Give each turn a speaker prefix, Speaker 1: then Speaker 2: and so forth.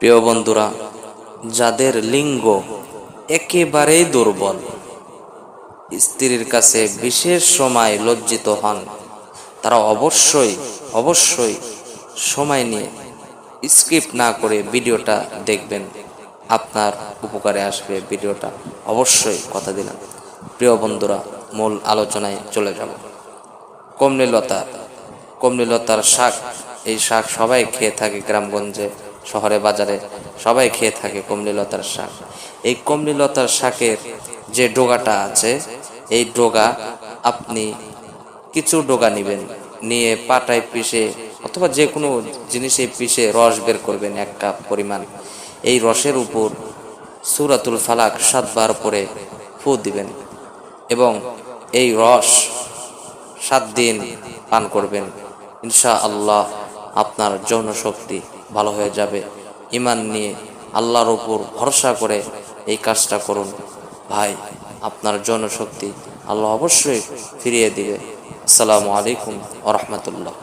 Speaker 1: প্রিয় বন্ধুরা, যাদের লিঙ্গ একেবারেই দুর্বল, স্ত্রীর কাছে বিশেষ সময় লজ্জিত হন, তারা অবশ্যই অবশ্যই সময় নিয়ে স্কিপ না করে ভিডিওটা দেখবেন। আপনার উপকারে আসবে ভিডিওটা। অবশ্যই কথা দিলাম। প্রিয় বন্ধুরা, মূল আলোচনায় চলে যাব। কমনীলতা কমনীলতার শাক, এই শাক সবাই খেয়ে থাকে গ্রামগঞ্জে। শহরে বাজারে সবাই খেয়ে থাকে কমনীলতার শাক। এই কমনীলতার শাকের যে ডোগাটা আছে, এই ডোগা আপনি কিছু ডোগা নেবেন, নিয়ে পাটায় পিষে অথবা যে কোনো জিনিসে পিষে রস বের করবেন এক কাপ পরিমাণ। এই রসের উপর সুরাতুল ফালাক সাতবার পরে ফু দিবেন এবং এই রস সাত দিন পান করবেন। ইনশা আল্লাহ আপনার যৌন শক্তি ভালো হয়ে যাবে। ইমান নিয়ে আল্লাহর উপর ভরসা করে এই কাজটা করুন। ভাই, আপনার জনশক্তি আল্লাহ অবশ্যই ফিরিয়ে দিবে। আসসালামু আলাইকুম আ রহমতুল্লাহ।